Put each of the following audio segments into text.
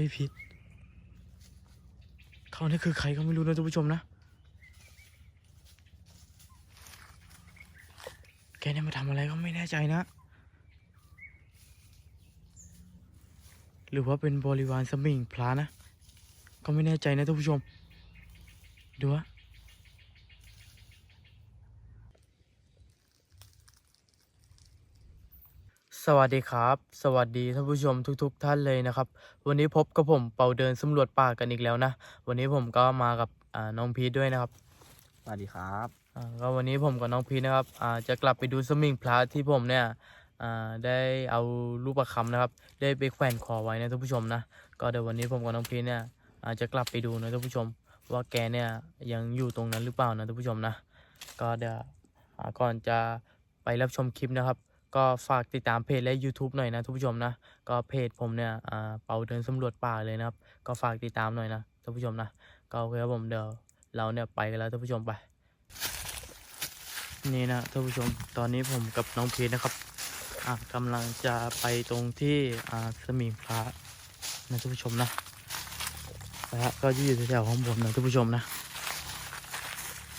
ฮ้ยพิษเขานี่คือใครก็ไม่รู้นะท่านผู้ชมนะ แกเนี่ยมาทำอะไรก็ไม่แน่ใจนะ หรือว่าเป็นบริวารสมิงพลานะ ก็ไม่แน่ใจนะท่านผู้ชม ดูว่า สวัสดีครับ สวัสดีท่านผู้ชมทุก ๆ ท่านเลยนะครับ วันนี้พบกับผมเป่าเดินสำรวจป่ากันอีกแล้วนะ วันนี้ผมก็มากับอ่าน้องพีทด้วยนะครับสวัสดีครับอ่าก็วันนี้ผมกับน้องพีทนะครับอ่าจะกลับไปดูสมิงพลาที่ผมเนี่ยอ่าได้เอารูปประคำนะครับ ได้ไปแขวนคอไว้นะท่านผู้ชมนะก็เดี๋ยววันนี้ผมกับน้องพีทเนี่ยอาจจะกลับไปดูนะท่านผู้ชม ว่าแกเนี่ยยังอยู่ตรงนั้นหรือเปล่านะท่านผู้ชมนะก็เดี๋ยวอ่าก่อนจะไปรับชมคลิปนะครับ ก็ฝากติดตามเพจและ YouTube หน่อยนะท่านผู้ชมนะ ก็เพจผมเนี่ยอ่าเป่าเดินสำรวจป่าเลยนะครับ ก็ฝากติดตามหน่อยนะท่านผู้ชมนะ ก็โอเคครับผมเดี๋ยวเราเนี่ยไปกันแล้วท่านผู้ชมไป นี่นะท่านผู้ชม ตอนนี้ผมกับน้องเพีชนะครับอะกำลังจะไปตรงที่อ่าสมิงพระนะท่านผู้ชมนะนะฮะก็อยู่แถวๆข้างบนนะท่านผู้ชมนะ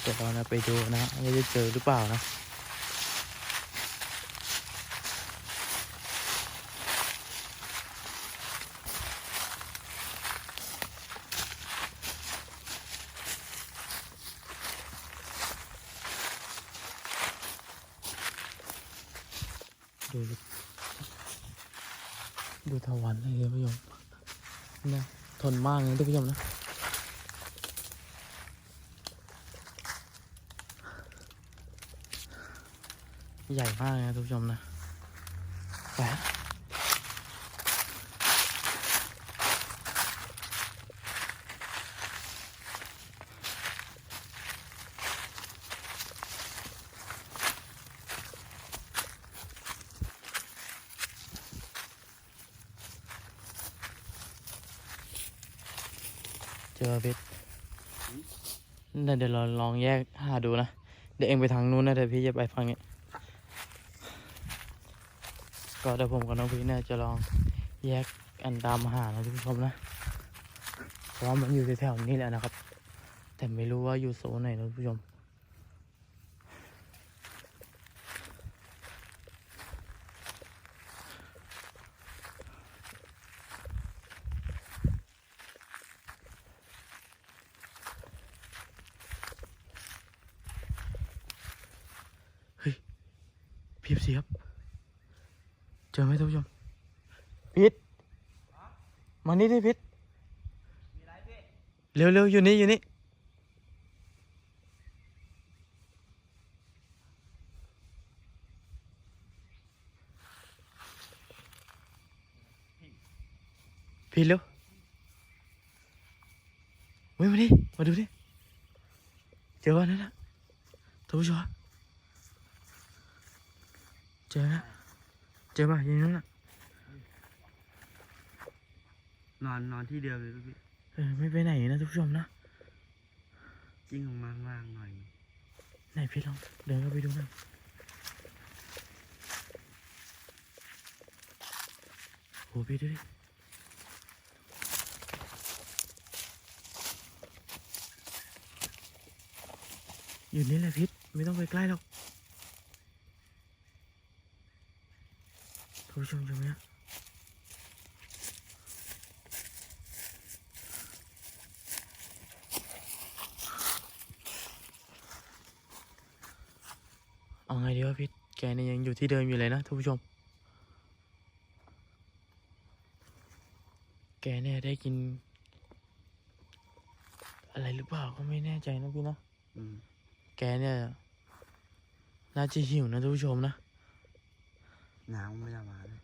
เดี๋ยวเรานะไปดูนะว่าจะเจอหรือเปล่านะ ดูดูทวันเลยท่านผู้ชมนะทนมากเลยท่านผู้ช มนะใหญ่มากนะทุกผู้ชมนะไปฮะเจอเพชร เดี๋ยวเราลองแยกหาดูนะ เดี๋ยวเองไปทางนู้นนะเดี๋ยวพี่จะไปฝั่งนี้ ก็เดี๋ยวผมกับน้องพีเนี่ยจะลองแยกอันตามหานะทุกผู้ชมนะเพราะว่ามันอยู่แถวๆนี้แหละนะครับ แต่ไม่รู้ว่าอยู่โซนไหนนะทุกผู้ชม เฮ้ยพีบเสียบ เจอไหมท่านผู้ชมพิษมานี่ดิพิษเร็วเร็วอยู่นี่อยู่นี่พิษเร็วเว้ยมาดิมาดูดิเจอวันนั้นนะท่านผู้ชมเจอนะ เจอป่ะอยังนั้นนะนอนนอนที่เดียวเลยพี่เออไม่ไปไหนนะท่านผู้ชมนะจิ้งลงมาข้างล่างหน่อย ไหนพี่ลองเดินเข้าไปดูหน่อยโอ้พี่ดูดิอยู่นี่แหละพิษไม่ต้องไปใกล้หรอก ท่านผู้ชมชมเนี่ยเอาไงดีวะพิษแกเนี่ยยังอยู่ที่เดิมอยู่เลยนะท่านผู้ชม แกเนี่ยได้กิน อะไรหรือเปล่าก็ไม่แน่ใจนะพี่นะอืมแกเนี่ย น่าจะหิวนะท่านผู้ชมนะ น้ำไม่ได้มาเลย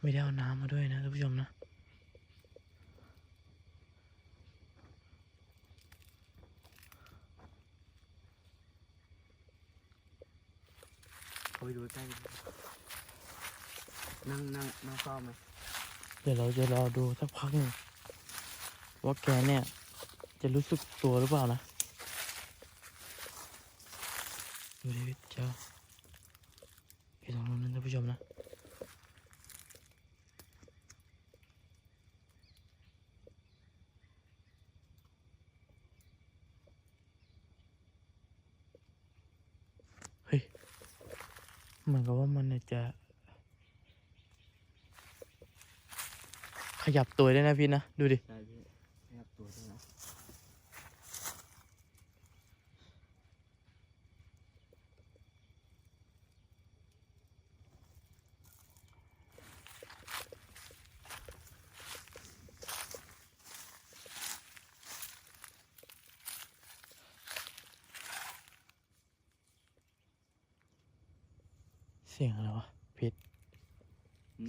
ไม่ได้เอาน้ำมาด้วยนะท่านผู้ชมนะเขาไปดูใกล้ดินั่งนั่งนั่งเฝ้าไหมเดี๋ยวเราจะรอดูสักพักหนึ่งว่าแกเนี่ย จะรู้สึกตัวหรือเปล่านะ ดูดิเจ้า อย่ตรงนั้นนะท่านผู้ชมนะเฮ้ยเหมือนกับว่ามันจะ ขยับตัวได้นะพี่นะ ดูดิขยับตัวด้นะ สียงอะไรวะพิษ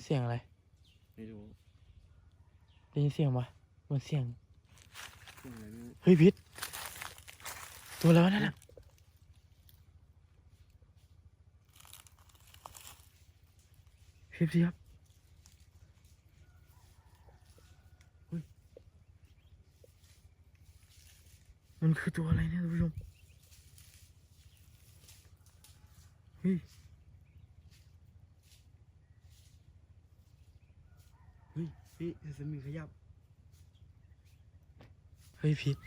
เสียงอะไรไม่รู้ได้ยินเสียงปะมันเสียงเรื่องอะไรไม่รู้เฮ้ยพิษตัวอะไรวะนั่นน่ะพิษสิครับเฮ้ยมันคือตัวอะไรเนี่ยท่านผู้ชมเฮ้ย เฮ้ย พี่เซมิขยับ เฮ้ยพิษ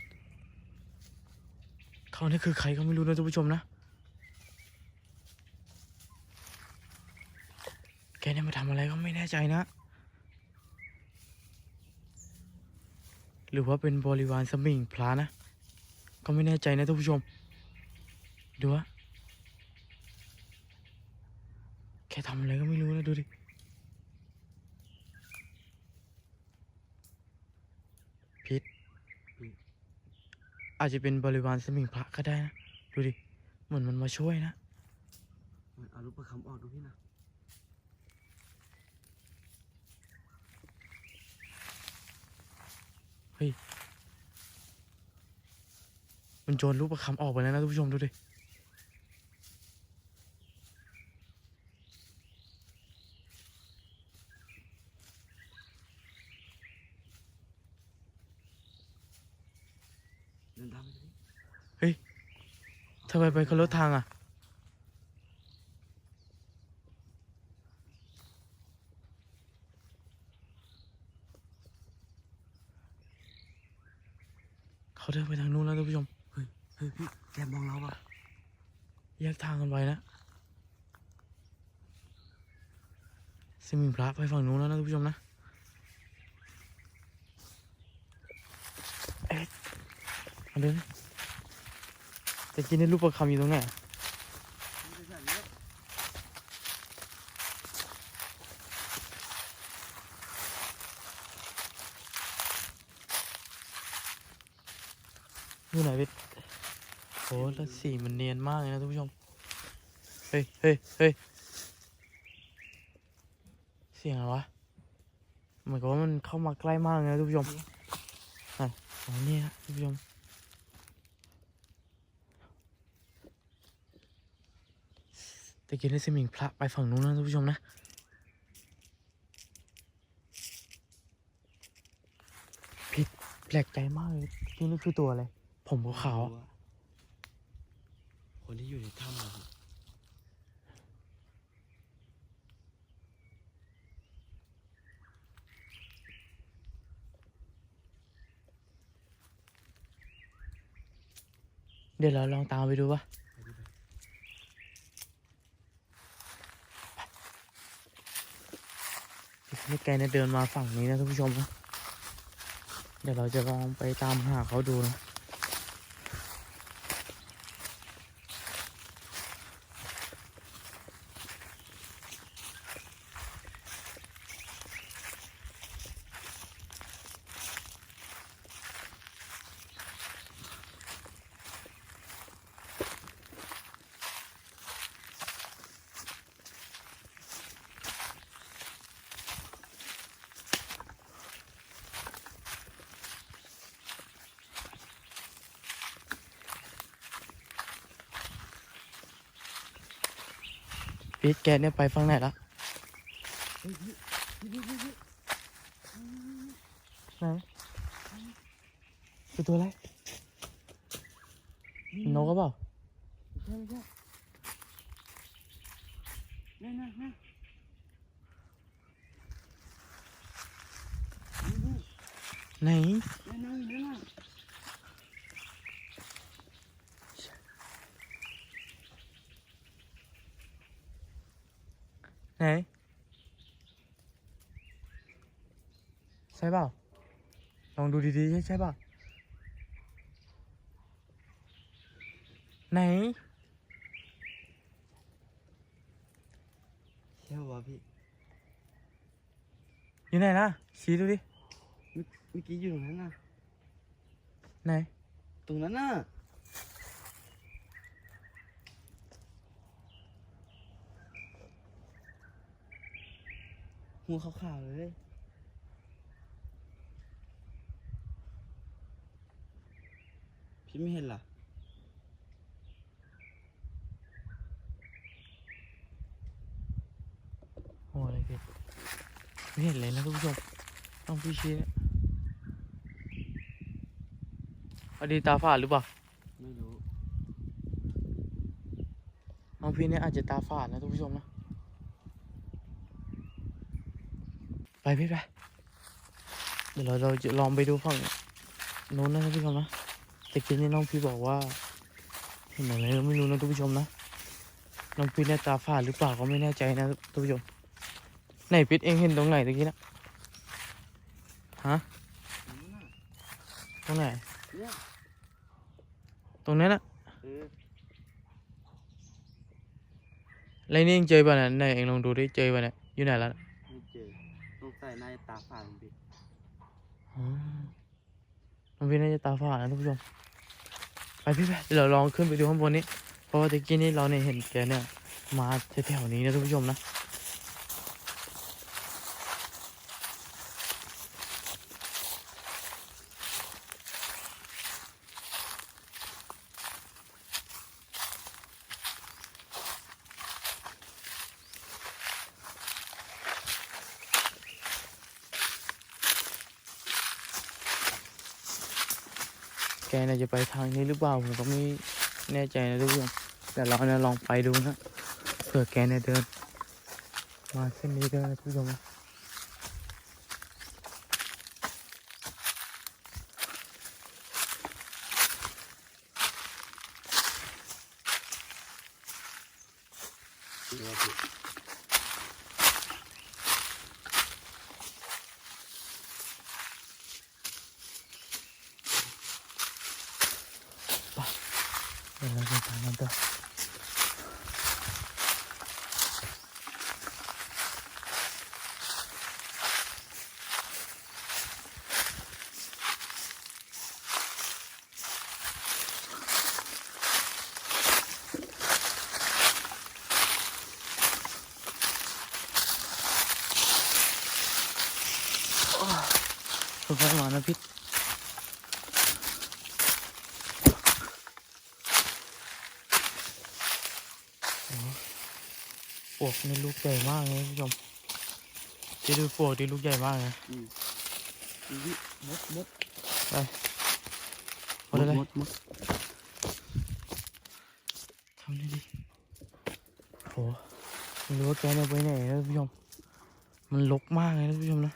เขาเนี่ยคือใครก็ไม่รู้นะท่านผู้ชมนะ แกเนี่ยมาทำอะไรก็ไม่แน่ใจนะ หรือว่าเป็นบริวารสมิงพลานะ ก็ไม่แน่ใจนะท่านผู้ชม ดูวะแกทำอะไรก็ไม่รู้นะดูดิ อาจจะเป็นบริวารสมิงพระก็ได้นะ ดูดิ เหมือนมันมาช่วยนะมันเอาลูกประคำออกดูพี่นะมันโจรรูปประคำออกไปแล้วนะท่านผู้ชมดูดิ นตามไปดูดิทำไมไปคนละทางอะเขาเดินไปทางนู้นแล้วท่านผู้ชมเฮ้ยเฮ้ยพี่แกมองเราปะแยกทางกันไปนะสมิงพระไปฝั่งนู้นแล้วนะท่านผู้ชมนะ เอ๊ะ มาเดินแต่กินในรูปประคำอยู่ตรงไหนไม่ใช่แบบนี้อยู่ไหนเวทโหแล้วสีมันเนียนมากเลยนะท่านผู้ชม เฮ้ยเฮ้ยเฮ้ยเสียงอะไรวะเหมือนกับว่ามันเข้ามาใกล้มากเลยนะท่านผู้ชมอะอ๋อเนี่ยท่านผู้ชม แต่กินได้สมิงพระไปฝั่งนู้นนะท่านผู้ชมนะผิดแปลกใจมากเลยพี่นี่คือตัวอะไร ผมขาวๆอะคนที่อยู่ในถ้ำอะพี่เดี๋ยวเราลองตามไปดูวะ ไปดิไป นี่แกเนี่ยเดินมาฝั่งนี้นะท่านผู้ชมนะเดี๋ยวเราจะลองไปตามหาเขาดูนะ พีดแกเนี่ยไปฝั่งไหนละไหนคือตัวอะไรนกก็เปล่า ไหน ใช่เปล่า ลองดูดีๆ ใช่ใช่เปล่า ไหนเชี่ยวะพี่ อยู่ไหนนะชี้ดูดิ เมื่อกี้อยู่ตรงนั้นนะไหน ตรงนั้นน่ะ หัวขาวๆเลย พี่ไม่เห็นเหรอโอ้อะไรพี่ไม่เห็นเลยนะทุกผู้ชม ต้องพี่ชี้นะอดีตาฝาดหรือเปล่า ไม่รู้น้องพี่เนี่ยอาจจะตาฝาดนะทุกผู้ชมนะ ไปพี่ไป เดี๋ยวเราเราจะลองไปดูฝั่งโน้นนะทุกผู้ชมนะแต่กี้นี่น้องพี่บอกว่าเห็นอะไรก็ไม่รู้นะทุกผู้ชมนะ น้องพี่เนี่ยตาฝาดหรือเปล่าก็ไม่แน่ใจนะทุกผู้ชมไหนพิษเองเห็นตรงไหนตะกี้นะฮะตรงนั้นน่ะตรงไหนเนี่ยตรงนั้นนะเออแล้วนี่เองเจอป่ะเนี่ยไหนเองลองดูดิเจอป่ะเนี่ยอยู่ไหนแล้ว ส่น่าจะตาฝาดพี่น้องพี่น่าจะตาฝาดนะทุกผู้ชมไปพี่ไปเดี๋ยวเราลองขึ้นไปดูข้างบนนี้เพราะว่าตะกี้นี่เราเนี่ยเห็นแกเนี่ยมาแถวๆนี้นะทุกผู้ชมนะ น่าจะไปทางนี้หรือเปล่าผมก็ไม่แน่ใจนะทุกคนแต่เราเนี่ยลองไปดูนะเผื่อแกเนี่ยเดิน มาเส้นนี้เดินนะทุกคน นะเดี๋ยวพี่เดี๋ยวเราไปทางนั้นต่อค่อยๆมานะพิษ ป วกนี่ลูกใหญ่มากเลยคุณผู้ชมที่ดูปวกที่ลูกใหญ่มากเลยอืมดูดิมดมดเอาเลยมดมดทำได้ดิโหไม่รู้ว่าแกเนี่ยไปไหนนะคุณผู้ชมมันลกมากเลยนะคุณผู้ชมนะ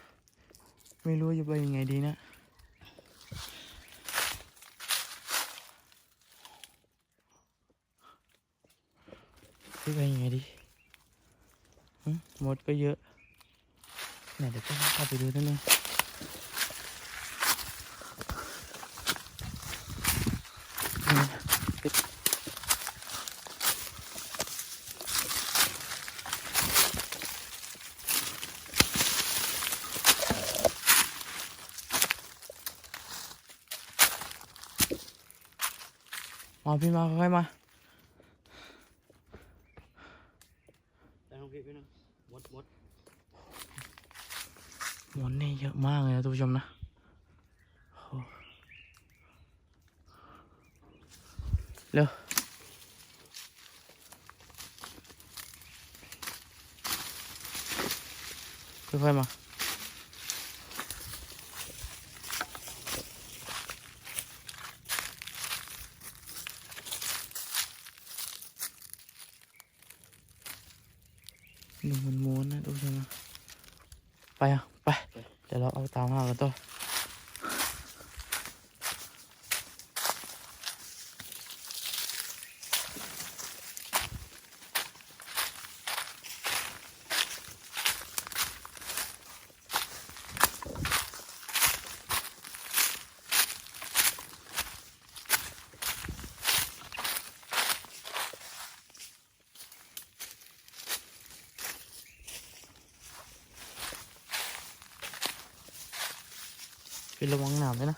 ไม่รู้ว่าจะไปยังไงดีนะจะไปยังไงดีหึ มดก็เยอะไหนเดี๋ยวต้องเข้าไปดูนิดนึงอืมปิดมาพี่มาค่อยมา แต่ของพี่พี่ นึงมดมดหมอนนี่เยอะมากเลยนะทุกผู้ชมนะเร็วค่อยๆมา หนูมันม้วนนะทุกผู้ชมไปอะ ไป เดี๋ยวเราเอาตามหากันต่อ เป็ นระวังหนามด้วยนะ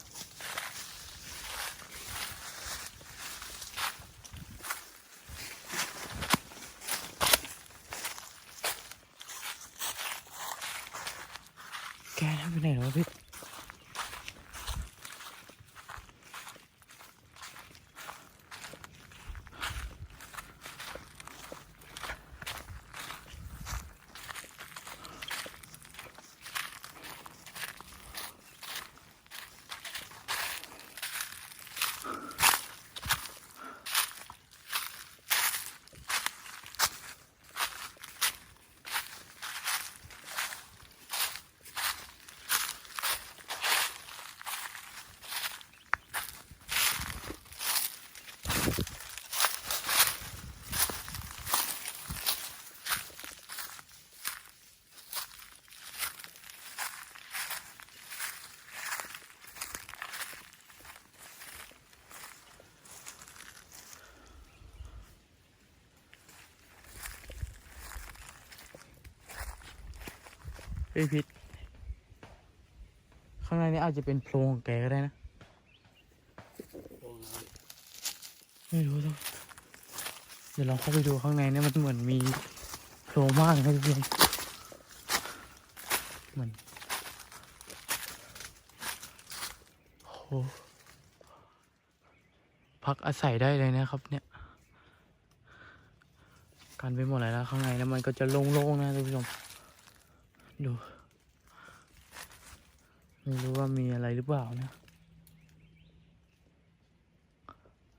เฮ้ยพิษข้างในนี้อาจจะเป็นโพรงของแกก็ได้นะ ไม่รู้ต้องเดี๋ยวลองเข้าไปดูข้างในเนี่ยมันเหมือนมีโพรงมากเลยนะทุกคนเหมือนโอ้โหพักอาศัยได้เลยนะครับ เนี่ยกันไปหมดเลยแล้วข้างในแล้วมันก็จะโล่งๆนะทุกผู้ชม ดู ไม่รู้ว่ามีอะไรหรือเปล่านะ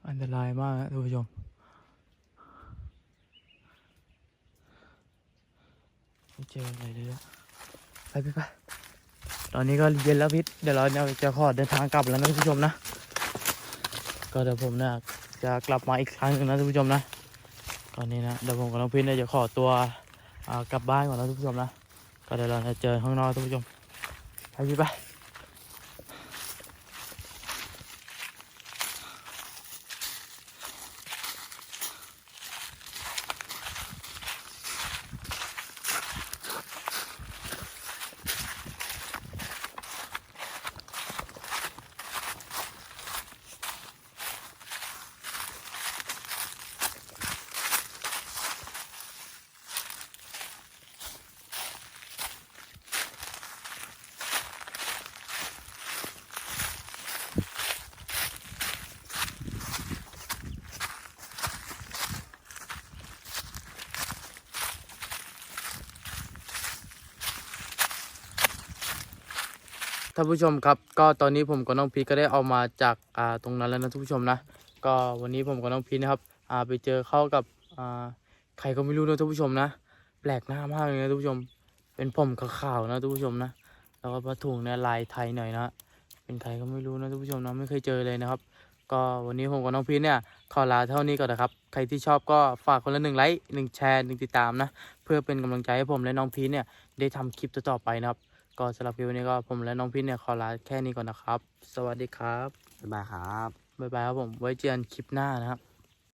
อันตรายมากนะท่านผู้ชมไม่เจออะไรเลยอะไปไปไปตอนนี้ก็เย็นแล้วพิษเดี๋ยวเราเนี่ยจะขอเดินทางกลับแล้วนะท่านผู้ชมนะ ก็เดี๋ยวผมเนี่ยจะกลับมาอีกครั้งนึงนะท่านผู้ชมนะ ตอนนี้นะเดี๋ยวผมกับน้องพิษเนี่ยจะขอตัวกลับบ้านก่อนนะท่านผู้ชมนะ ก็เดี๋ยวเราจะ ท่านผู้ชมครับ ก็ตอนนี้ผมกับน้องพีชก็ได้เอามาจากอ่าตรงนั้นแล้วนะท่านผู้ชมนะก็วันนี้ผมกับน้องพีชนะครับอ่าไปเจอเข้ากับอ่าใครก็ไม่รู้นะท่านผู้ชมนะ แปลกหน้ามากเลยนะท่านผู้ชม เป็นผมขาวๆนะท่านผู้ชมนะแล้วก็ผ้าถุงเนี่ยลายไทยหน่อยนะเป็นใครก็ไม่รู้นะท่านผู้ชมนะไม่เคยเจอเลยนะครับ ก็วันนี้ผมกับน้องพีชเนี่ยขอลาเท่านี้ก่อนนะครับใครที่ชอบก็ฝากคนละหนึ่งไลค์หนึ่งแชร์หนึ่งติดตามนะเพื่อเป็นกำลังใจให้ผมและน้องพีชเนี่ยได้ทำคลิปต่อๆไปนะครับ ก็สำหรับคลิปวันนี้ก็ผมและน้องพิษเนี่ยขอลาแค่นี้ก่อนนะครับ สวัสดีครับ บ๊ายบายครับ บ๊ายบายครับผม ไว้เจอกันคลิปหน้านะครับ